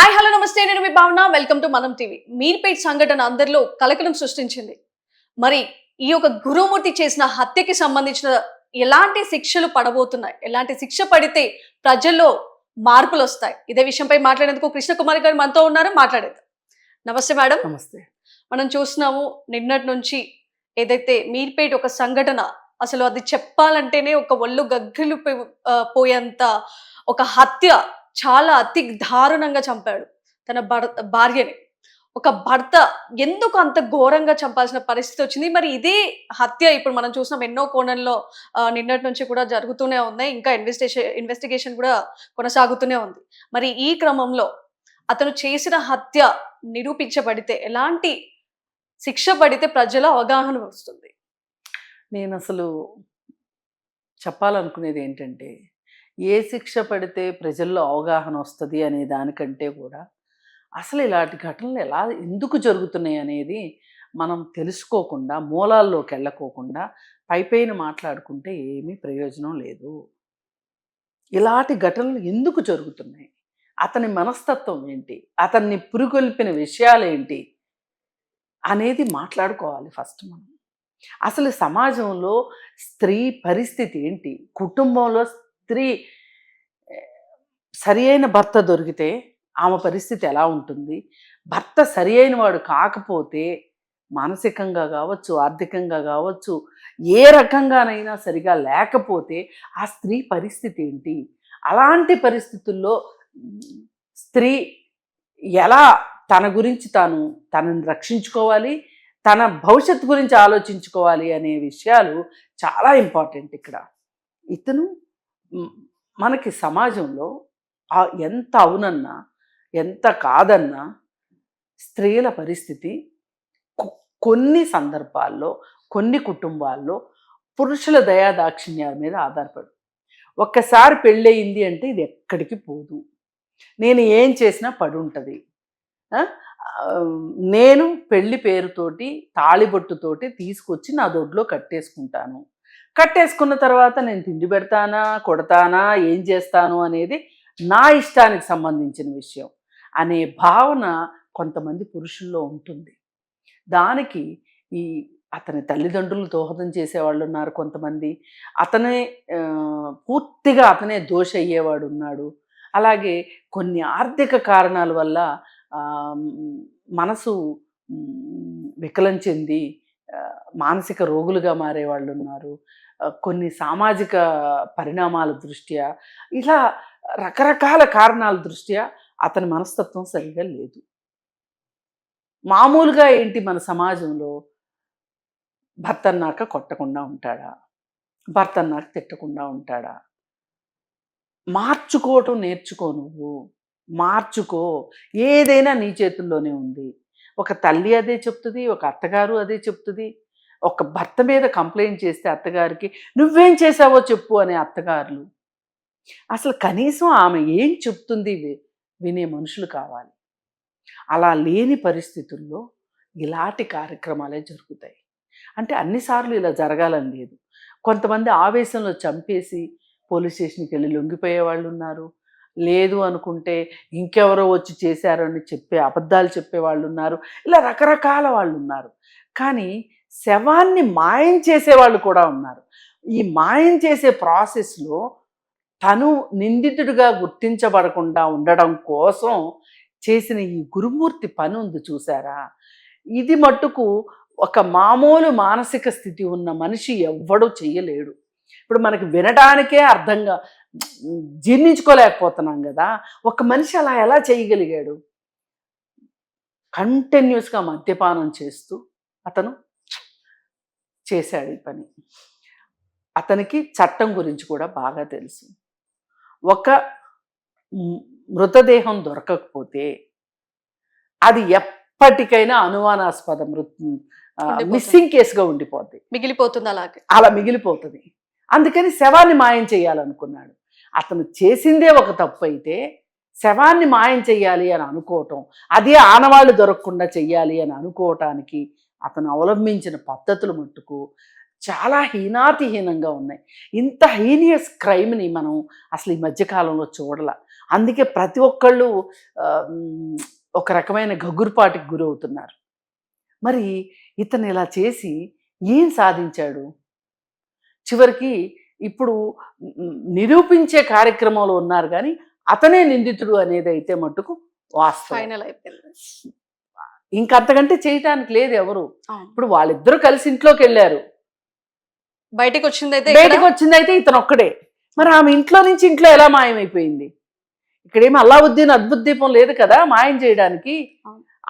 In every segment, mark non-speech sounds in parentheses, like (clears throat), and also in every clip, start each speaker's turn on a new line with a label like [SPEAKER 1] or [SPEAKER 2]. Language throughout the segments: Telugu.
[SPEAKER 1] హాయ్ హలో నమస్తే. నేను మీ Bhavana. Welcome to Manam TV Meerpet సంఘటన అందరిలో కలకలం సృష్టించింది. మరి ఈ యొక్క గురుమూర్తి చేసిన హత్యకి సంబంధించిన ఎలాంటి శిక్షలు పడబోతున్నాయి? ఎలాంటి శిక్ష పడితే ప్రజల్లో మార్పులు వస్తాయి? ఇదే విషయంపై మాట్లాడేందుకు కృష్ణ కుమార్ గారు మనతో ఉన్నారు. మాట్లాడేద్దాం. నమస్తే మేడం.
[SPEAKER 2] నమస్తే.
[SPEAKER 1] మనం చూస్తున్నాము నిన్నటి నుంచి ఏదైతే మీర్పేట్ ఒక సంఘటన అసలు అది చెప్పాలంటేనే ఒక ఒళ్ళు గగ్గిలు పోయేంత ఒక హత్య చాలా అతి దారుణంగా చంపాడు తన భర్- భార్యని. ఒక భర్త ఎందుకు అంత ఘోరంగా చంపాల్సిన పరిస్థితి వచ్చింది? మరి ఇదే హత్య ఇప్పుడు మనం చూసినాం. ఎన్నో కోణంలో నిన్నటి నుంచి కూడా జరుగుతూనే ఉన్నాయి ఇంకా ఇన్వెస్టిగేషన్ ఇన్వెస్టిగేషన్ కూడా కొనసాగుతూనే ఉంది. మరి ఈ క్రమంలో అతను చేసిన హత్య నిరూపించబడితే ఎలాంటి శిక్ష పడితే ప్రజల అవగాహన వస్తుంది?
[SPEAKER 2] నేను అసలు చెప్పాలనుకునేది ఏంటంటే ఏ శిక్ష పడితే ప్రజల్లో అవగాహన వస్తుంది అనే దానికంటే కూడా అసలు ఇలాంటి ఘటనలు ఎలా ఎందుకు జరుగుతున్నాయి అనేది మనం తెలుసుకోకుండా మూలాల్లోకి వెళ్ళకోకుండా పైపైన మాట్లాడుకుంటే ఏమీ ప్రయోజనం లేదు. ఇలాంటి ఘటనలు ఎందుకు జరుగుతున్నాయి? అతని మనస్తత్వం ఏంటి? అతన్ని పురుగొల్పిన విషయాలు ఏంటి? అనేది మాట్లాడుకోవాలి ఫస్ట్ మనం. అసలు సమాజంలో స్త్రీ పరిస్థితి ఏంటి? కుటుంబంలో స్త్రీ సరి అయిన భర్త దొరికితే ఆమె పరిస్థితి ఎలా ఉంటుంది? భర్త సరి అయిన వాడు కాకపోతే మానసికంగా కావచ్చు ఆర్థికంగా కావచ్చు ఏ రకంగానైనా సరిగా లేకపోతే ఆ స్త్రీ పరిస్థితి ఏంటి? అలాంటి పరిస్థితుల్లో స్త్రీ ఎలా తన గురించి తాను తనని రక్షించుకోవాలి? తన భవిష్యత్తు గురించి ఆలోచించుకోవాలి అనే విషయాలు చాలా ఇంపార్టెంట్ ఇక్కడ. ఇతను మనకి సమాజంలో ఎంత అవునన్నా ఎంత కాదన్నా స్త్రీల పరిస్థితి కొన్ని సందర్భాల్లో కొన్ని కుటుంబాల్లో పురుషుల దయాదాక్షిణ్యాల మీద ఆధారపడు. ఒక్కసారి పెళ్ళయింది అంటే ఇది ఎక్కడికి పోదు. నేను ఏం చేసినా పడుంటుంది. నేను పెళ్ళి పేరుతోటి తాళిబొట్టుతోటి తీసుకొచ్చి నా దొడ్లో కట్టేసుకుంటాను. కట్టేసుకున్న తర్వాత నేను తిండి పెడతానా కొడతానా ఏం చేస్తాను అనేది నా ఇష్టానికి సంబంధించిన విషయం అనే భావన కొంతమంది పురుషుల్లో ఉంటుంది. దానికి ఈ అతని తల్లిదండ్రులు దోహదం చేసేవాళ్ళు ఉన్నారు కొంతమంది. అతనే పూర్తిగా అతనే దోష అయ్యేవాడు ఉన్నాడు. అలాగే కొన్ని ఆర్థిక కారణాల వల్ల మనసు వికలం చెంది మానసిక రోగులుగా మారే వాళ్ళు ఉన్నారు కొన్ని సామాజిక పరిణామాల దృష్ట్యా ఇలా రకరకాల కారణాల దృష్ట్యా అతని మనస్తత్వం సరిగా లేదు. మామూలుగా ఏంటి మన సమాజంలో? భర్త అన్నాక కొట్టకుండా ఉంటాడా? భర్త అన్నాక తిట్టకుండా ఉంటాడా? మార్చుకోవటం నేర్చుకో నువ్వు. మార్చుకో. ఏదైనా నీ చేతుల్లోనే ఉంది. ఒక తల్లి అదే చెప్తుంది ఒక అత్తగారు అదే చెప్తుంది ఒక భర్త మీద కంప్లైంట్ చేస్తే అత్తగారికి నువ్వేం చేసావో చెప్పు అనే అత్తగారులు. అసలు కనీసం ఆమె ఏం చెప్తుంది వినే మనుషులు కావాలి. అలా లేని పరిస్థితుల్లో ఇలాంటి కార్యక్రమాలే జరుగుతాయి. అంటే అన్నిసార్లు ఇలా జరగాలని లేదు. కొంతమంది ఆవేశంలో చంపేసి పోలీస్ స్టేషన్కి వెళ్ళి లొంగిపోయే వాళ్ళు ఉన్నారు లేదు అనుకుంటే ఇంకెవరో వచ్చి చేశారని చెప్పే అబద్ధాలు చెప్పే వాళ్ళు ఉన్నారు ఇలా రకరకాల వాళ్ళు ఉన్నారు కానీ శవాన్ని మాయం చేసే వాళ్ళు కూడా ఉన్నారు. ఈ మాయం చేసే ప్రాసెస్లో తను నిందితుడిగా గుర్తించబడకుండా ఉండడం కోసం చేసిన ఈ గురుమూర్తి పని ఉంది చూసారా? ఇది మట్టుకు ఒక మామూలు మానసిక స్థితి ఉన్న మనిషి ఎవ్వడూ చెయ్యలేడు ఇప్పుడు మనకి వినడానికే అర్థంగా జీర్ణించుకోలేకపోతున్నాం కదా ఒక మనిషి అలా ఎలా చేయగలిగాడు? కంటిన్యూస్గా మద్యపానం చేస్తూ అతను చేశాడు ఈ పని. అతనికి చట్టం గురించి కూడా బాగా తెలుసు. ఒక మృతదేహం దొరకకపోతే అది ఎప్పటికైనా అనుమానాస్పద మృత్
[SPEAKER 1] ఉండిపోతుంది.
[SPEAKER 2] మిస్సింగ్ కేసుగా ఉండిపోద్ది.
[SPEAKER 1] మిగిలిపోతుంది అలాగే.
[SPEAKER 2] అలా మిగిలిపోతుంది. అందుకని శవాన్ని మాయం చేయాలనుకున్నాడు. అతను చేసిందే ఒక తప్పు అయితే శవాన్ని మాయం చెయ్యాలి అని అనుకోవటం అదే ఆనవాళ్ళు దొరకకుండా చెయ్యాలి అని అనుకోవటానికి అతను అవలంబించిన పద్ధతులు మట్టుకు చాలా హీనాతిహీనంగా ఉన్నాయి. ఇంత హీనియస్ క్రైమ్ని మనం అసలు ఈ మధ్యకాలంలో చూడాల. అందుకే ప్రతి ఒక్కళ్ళు ఒక రకమైన గగురుపాటికి గురవుతున్నారు. మరి ఇతను ఇలా చేసి ఏం సాధించాడు? చివరికి ఇప్పుడు నిరూపించే కార్యక్రమంలో ఉన్నారు కానీ అతనే నిందితుడు అనేది అయితే మట్టుకు వాస్తవం.
[SPEAKER 1] ఫైనల్ అయిపోయింది.
[SPEAKER 2] ఇంకంతకంటే చేయటానికి లేదు ఎవరు. ఇప్పుడు వాళ్ళిద్దరూ కలిసి ఇంట్లోకి వెళ్ళారు.
[SPEAKER 1] బయటికి వచ్చింది అయితే
[SPEAKER 2] బయటకు వచ్చింది అయితే ఇతను ఒక్కడే. మరి ఆమె ఇంట్లో నుంచి ఇంట్లో ఎలా మాయమైపోయింది? ఇక్కడేమి అల్లావుద్దీన్ అద్భుత దీపం లేదు కదా మాయం చేయడానికి.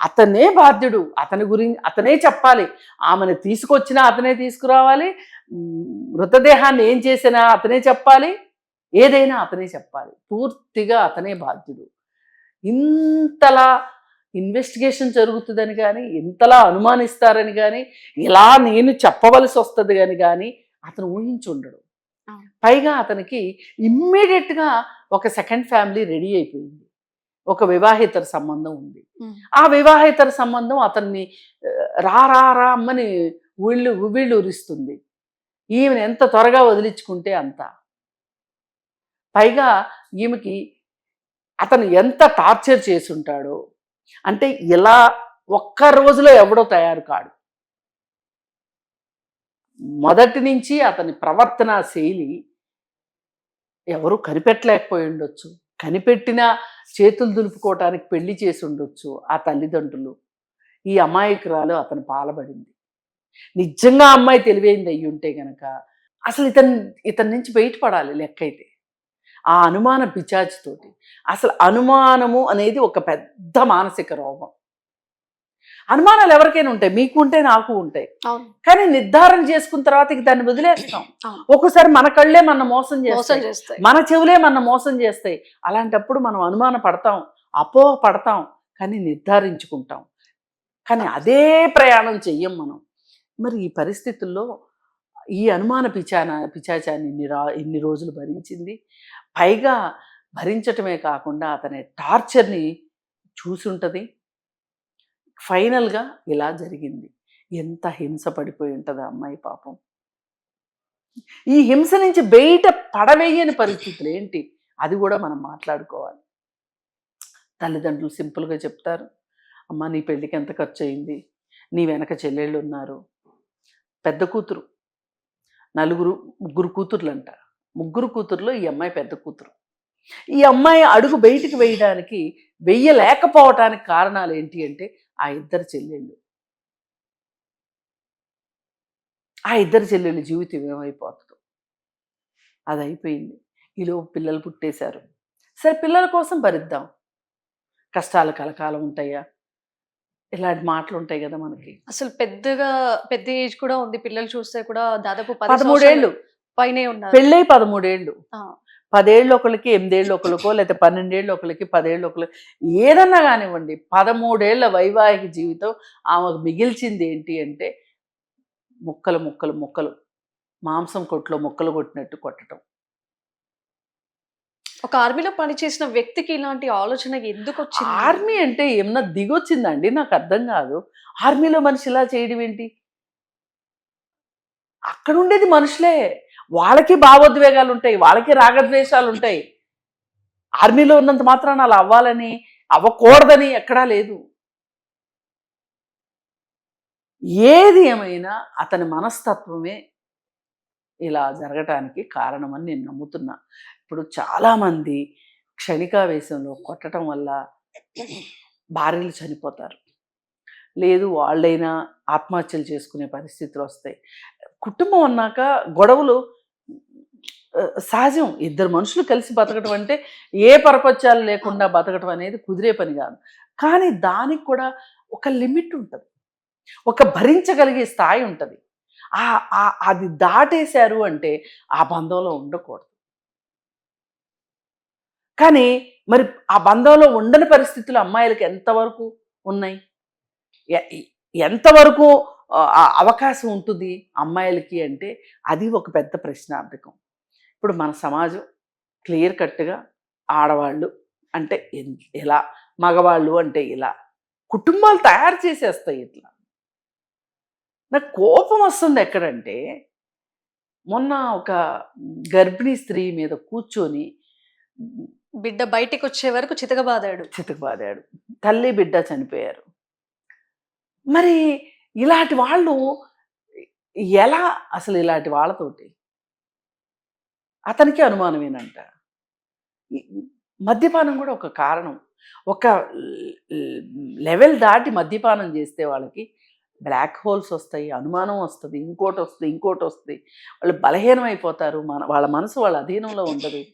[SPEAKER 2] అతనే బాధ్యుడు. అతని గురించి అతనే చెప్పాలి. ఆమెను తీసుకొచ్చినా అతనే తీసుకురావాలి. మృతదేహాన్ని ఏం చేసినా అతనే చెప్పాలి ఏదైనా అతనే చెప్పాలి. పూర్తిగా అతనే బాధ్యుడు. ఇంతలా ఇన్వెస్టిగేషన్ జరుగుతుందని కానీ ఇంతలా అనుమానిస్తారని కానీ ఇలా నేను చెప్పవలసి వస్తుంది అని కానీ అతను ఊహించి ఉండడు.
[SPEAKER 1] అవును.
[SPEAKER 2] పైగా అతనికి ఇమ్మీడియట్గా ఒక సెకండ్ ఫ్యామిలీ రెడీ అయిపోయింది. ఒక వివాహేతర సంబంధం ఉంది. ఆ వివాహేతర సంబంధం అతన్ని రా రా రా అమ్మని వీళ్ళు వీళ్ళు ఉరిస్తుంది ఈమెను ఎంత త్వరగా వదిలించుకుంటే అంత. పైగా ఈమెకి అతను ఎంత టార్చర్ చేసి ఉంటాడో అంటే ఇలా ఒక్క రోజులో ఎవడో తయారు కాడు. మొదటి నుంచి అతని ప్రవర్తన శైలి ఎవరు కనిపెట్టలేకపోయి ఉండొచ్చు. కనిపెట్టినా చేతులు దులుపుకోవటానికి పెళ్ళి చేసి ఉండొచ్చు ఆ తల్లిదండ్రులు. ఈ అమాయకురాలు అతను పాలబడింది. నిజంగా అమ్మాయి తెలివైంది అయ్యి ఉంటే గనక అసలు ఇతను ఇతని నుంచి బయటపడాలి లెక్క అయితే ఆ అనుమాన పిచాచితోటి అసలు అనుమానము అనేది ఒక పెద్ద మానసిక రోగం. అనుమానాలు ఎవరికైనా ఉంటాయి. మీకు ఉంటే నాకు ఉంటాయి. కానీ నిర్ధారణ చేసుకున్న తర్వాత ఇక దాన్ని వదిలేస్తాం. (clears throat)
[SPEAKER 1] అవును.
[SPEAKER 2] ఒక్కోసారి మన కళ్ళే మన మోసం చేస్తాయి. మన చెవులే మన మోసం చేస్తాయి. అలాంటప్పుడు మనం అనుమాన పడతాం అపోహ పడతాం కానీ నిర్ధారించుకుంటాం. కానీ అదే ప్రయాణం చెయ్యం మనం. మరి ఈ పరిస్థితుల్లో ఈ అనుమాన పిచాన పిచాచాన్ని ఇన్ని రా ఇన్ని రోజులు భరించింది. పైగా భరించటమే కాకుండా అతని టార్చర్ని చూసుంటుంది. ఫైనల్గా ఇలా జరిగింది. ఎంత హింస పడిపోయి ఉంటుంది అమ్మాయి పాపం. ఈ హింస నుంచి బయట పడవేయని పరిస్థితులు ఏంటి? అది కూడా మనం మాట్లాడుకోవాలి. తల్లిదండ్రులు సింపుల్గా చెప్తారు. అమ్మ నీ పెళ్ళికి ఎంత ఖర్చు అయింది నీ వెనక చెల్లెళ్ళు ఉన్నారు పెద్ద కూతురు. నలుగురు ముగ్గురు కూతుర్లు అంట ముగ్గురు కూతురులో ఈ అమ్మాయి పెద్ద కూతురు. ఈ అమ్మాయి అడుగు బయటికి వేయడానికి వెయ్యలేకపోవటానికి కారణాలు ఏంటి అంటే ఆ ఇద్దరు చెల్లెళ్ళు. ఆ ఇద్దరు చెల్లెళ్ళ జీవితం ఏమైపోతుందో. అది అయిపోయింది. ఈలో పిల్లలు పుట్టేశారు. సరే పిల్లల కోసం భరిద్దాం. కష్టాలు కలకాలం ఉంటాయా? ఇలాంటి మాటలు ఉంటాయి కదా మనకి.
[SPEAKER 1] అసలు పెద్దగా పెద్ద ఏజ్ కూడా ఉంది. పిల్లలు చూస్తే కూడా దాదాపు పది
[SPEAKER 2] పదమూడేళ్ళు.
[SPEAKER 1] పైనే ఉన్నారు.
[SPEAKER 2] పెళ్ళై పదమూడేళ్ళు. పదేళ్ళు ఒకరికి ఎనిమిదేళ్ళు ఒకరికో లేకపోతే పన్నెండేళ్ళు ఒకరికి పదేళ్ళు ఒకరికి ఏదన్నా కానివ్వండి పదమూడేళ్ళ వైవాహిక జీవితం ఆమెకు మిగిల్చింది ఏంటి అంటే ముక్కలు ముక్కలు ముక్కలు మాంసం కొట్లో ముక్కలు కొట్టినట్టు కొట్టడం
[SPEAKER 1] ఒక ఆర్మీలో పనిచేసిన వ్యక్తికి ఇలాంటి ఆలోచన ఎందుకు వచ్చింది
[SPEAKER 2] ఆర్మీ అంటే ఏమన్నా దిగొచ్చిందండి? నాకు అర్థం కాదు. ఆర్మీలో మనిషి ఇలా చేయడం ఏంటి? అక్కడ ఉండేది మనుషులే. వాళ్ళకి భావోద్వేగాలు ఉంటాయి వాళ్ళకి రాగద్వేషాలు ఉంటాయి. ఆర్మీలో ఉన్నంత మాత్రాన అలా అవ్వాలని అవ్వకూడదని ఎక్కడా లేదు. ఏది ఏమైనా అతని మనస్తత్వమే ఇలా జరగటానికి కారణమని నేను నమ్ముతున్నా. ఇప్పుడు చాలామంది క్షణికావేశంలో కొట్టడం వల్ల భార్యలు చనిపోతారు. లేదు వాళ్ళైనా ఆత్మహత్యలు చేసుకునే పరిస్థితులు వస్తాయి. కుటుంబం అన్నాక గొడవలు సహజం. ఇద్దరు మనుషులు కలిసి బతకడం అంటే ఏ పరపత్యాలు లేకుండా బతకడం అనేది కుదిరే పని కాదు. కానీ దానికి కూడా ఒక లిమిట్ ఉంటుంది. ఒక భరించగలిగే స్థాయి ఉంటుంది. ఆ అది దాటేశారు అంటే ఆ బంధంలో ఉండకూడదు. కానీ మరి ఆ బంధంలో ఉండని పరిస్థితులు అమ్మాయిలకు ఎంతవరకు ఉన్నాయి? ఎంతవరకు అవకాశం ఉంటుంది అమ్మాయిలకి అంటే అది ఒక పెద్ద ప్రశ్నార్థకం. ఇప్పుడు మన సమాజం క్లియర్ కట్గా ఆడవాళ్ళు అంటే ఎన్- ఎలా? మగవాళ్ళు అంటే ఇలా కుటుంబాలు తయారు చేసేస్తాయి ఇట్లా. నాకు కోపం వస్తుంది ఎక్కడంటే మొన్న ఒక గర్భిణీ స్త్రీ మీద కూర్చొని
[SPEAKER 1] బిడ్డ బయటికి వచ్చే వరకు చితకబాదాడు.
[SPEAKER 2] చితకబాదాడు. తల్లి బిడ్డ చనిపోయారు. మరి ఇలాంటి వాళ్ళు ఎలా అసలు ఇలాంటి వాళ్ళతోటి? అతనికి అనుమానమేనంట ఏనంట మద్యపానం కూడా ఒక కారణం. ఒక లెవెల్ దాటి మద్యపానం చేస్తే వాళ్ళకి బ్లాక్ హోల్స్ వస్తాయి అనుమానం వస్తుంది ఇంకోటి వస్తుంది ఇంకోటి వస్తుంది. వాళ్ళు బలహీనం అయిపోతారు మన వాళ్ళ మనసు వాళ్ళ అధీనంలో ఉండదు.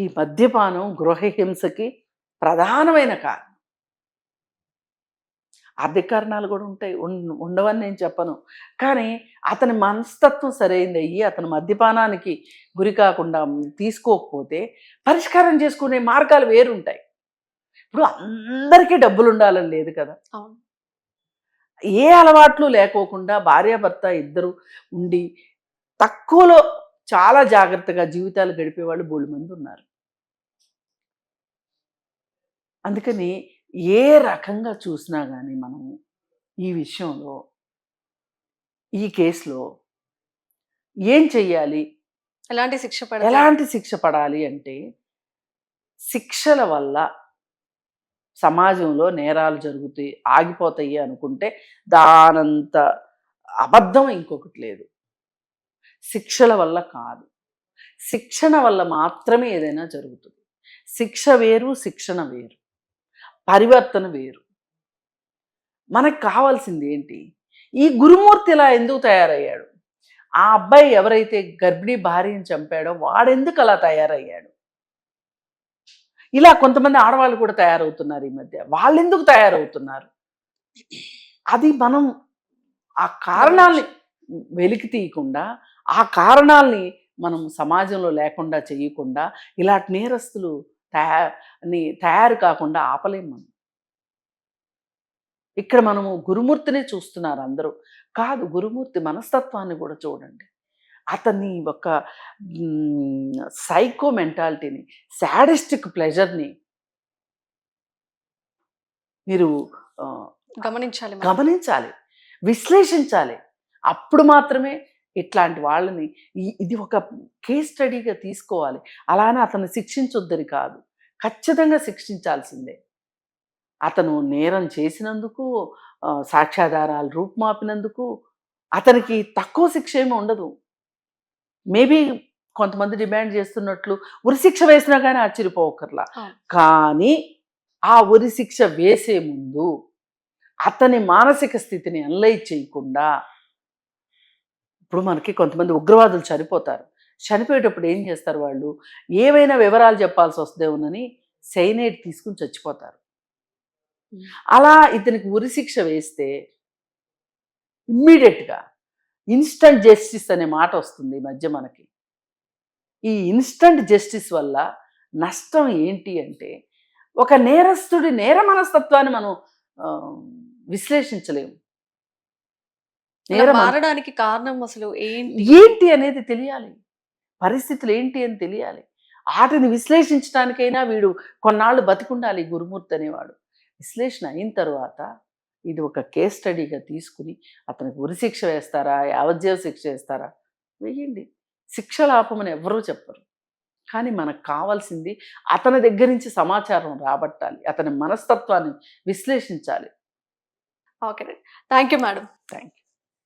[SPEAKER 2] ఈ మద్యపానం గృహహింసకి ప్రధానమైన కారణం. ఆర్థిక కారణాలు కూడా ఉంటాయి. ఉండవని నేను చెప్పను. కానీ అతని మనస్తత్వం సరైంది అయ్యి అతను మద్యపానానికి గురి కాకుండా తీసుకోకపోతే పరిష్కారం చేసుకునే మార్గాలు వేరుంటాయి. ఇప్పుడు అందరికీ డబ్బులు ఉండాలని లేదు కదా. ఏ అలవాట్లు లేకోకుండా భార్యాభర్త ఇద్దరు ఉండి తక్కువలో చాలా జాగ్రత్తగా జీవితాలు గడిపే వాళ్ళు బోళ్ళు మంది ఉన్నారు. అందుకని ఏ రకంగా చూసినా కానీ మనం ఈ విషయంలో ఈ కేసులో ఏం చెయ్యాలి?
[SPEAKER 1] ఎలాంటి శిక్ష పడాలి
[SPEAKER 2] ఎలాంటి శిక్ష పడాలి అంటే శిక్షల వల్ల సమాజంలో నేరాలు జరుగుతాయి ఆగిపోతాయి అనుకుంటే దానంత అబద్ధం ఇంకొకటి లేదు. శిక్షల వల్ల కాదు. శిక్షణ వల్ల మాత్రమే ఏదైనా జరుగుతుంది. శిక్ష వేరు శిక్షణ వేరు. పరివర్తన వేరు. మనకు కావాల్సింది ఏంటి? ఈ గురుమూర్తి ఇలా ఎందుకు తయారయ్యాడు? ఆ అబ్బాయి ఎవరైతే గర్భిణీ భార్యని చంపాడో వాడెందుకు అలా తయారయ్యాడు? ఇలా కొంతమంది ఆడవాళ్ళు కూడా తయారవుతున్నారు ఈ మధ్య. వాళ్ళెందుకు తయారవుతున్నారు? అది మనం ఆ కారణాలని వెలికి తీయకుండా ఆ కారణాలని మనం సమాజంలో లేకుండా చేయకుండా ఇలాంటి నేరస్తులు తయారు తయారు కాకుండా ఆపలేం మనం. ఇక్కడ మనము గురుమూర్తిని చూస్తున్నారు అందరూ. కాదు గురుమూర్తి మనస్తత్వాన్ని కూడా చూడండి. అతన్ని ఒక సైకో మెంటాలిటీని శాడిస్టిక్ ప్లెజర్ని మీరు
[SPEAKER 1] గమనించాలి మనం.
[SPEAKER 2] గమనించాలి. విశ్లేషించాలి. అప్పుడు మాత్రమే ఇట్లాంటి వాళ్ళని ఇది ఒక కేస్ స్టడీగా తీసుకోవాలి. అలానే అతను శిక్షించొద్దని కాదు. ఖచ్చితంగా శిక్షించాల్సిందే. అతను నేరం చేసినందుకు సాక్ష్యాధారాలు రూపుమాపినందుకు అతనికి తక్కువ శిక్ష ఏమి ఉండదు. మేబీ కొంతమంది డిమాండ్ చేస్తున్నట్లు ఉరిశిక్ష వేసినా కానీ ఆశ్చర్యపోకర్లా. కానీ ఆ ఉరి శిక్ష వేసే ముందు అతని మానసిక స్థితిని అనలైజ్ చేయకుండా ఇప్పుడు మనకి కొంతమంది ఉగ్రవాదులు చనిపోతారు. చనిపోయేటప్పుడు ఏం చేస్తారు వాళ్ళు? ఏవైనా వివరాలు చెప్పాల్సి వస్తుందేమోనని సైనైడ్ తీసుకుని చచ్చిపోతారు. అలా ఇతనికి ఉరి శిక్ష వేస్తే ఇమ్మీడియట్గా ఇన్స్టంట్ జస్టిస్ అనే మాట వస్తుంది ఈ మధ్య మనకి. ఈ ఇన్స్టంట్ జస్టిస్ వల్ల నష్టం ఏంటి అంటే ఒక నేరస్తుడి నేర మనస్తత్వాన్ని మనం విశ్లేషించలేము.
[SPEAKER 1] మారడానికి కారణం అసలు ఏంటి?
[SPEAKER 2] ఏంటి అనేది తెలియాలి. పరిస్థితులు ఏంటి అని తెలియాలి. వాటిని విశ్లేషించడానికైనా వీడు కొన్నాళ్ళు బతికుండాలి గురుమూర్తి అనేవాడు. విశ్లేషణ అయిన తర్వాత ఇది ఒక కేస్ స్టడీగా తీసుకుని అతనికి ఉరిశిక్ష వేస్తారా యావజ్జీవ శిక్ష వేస్తారా? వేయండి. శిక్షలు ఆపమని ఎవరూ చెప్పరు. కానీ మనకు కావాల్సింది అతని దగ్గర నుంచి సమాచారం రాబట్టాలి. అతని మనస్తత్వాన్ని విశ్లేషించాలి.
[SPEAKER 1] Okay thank you madam.
[SPEAKER 2] Thank you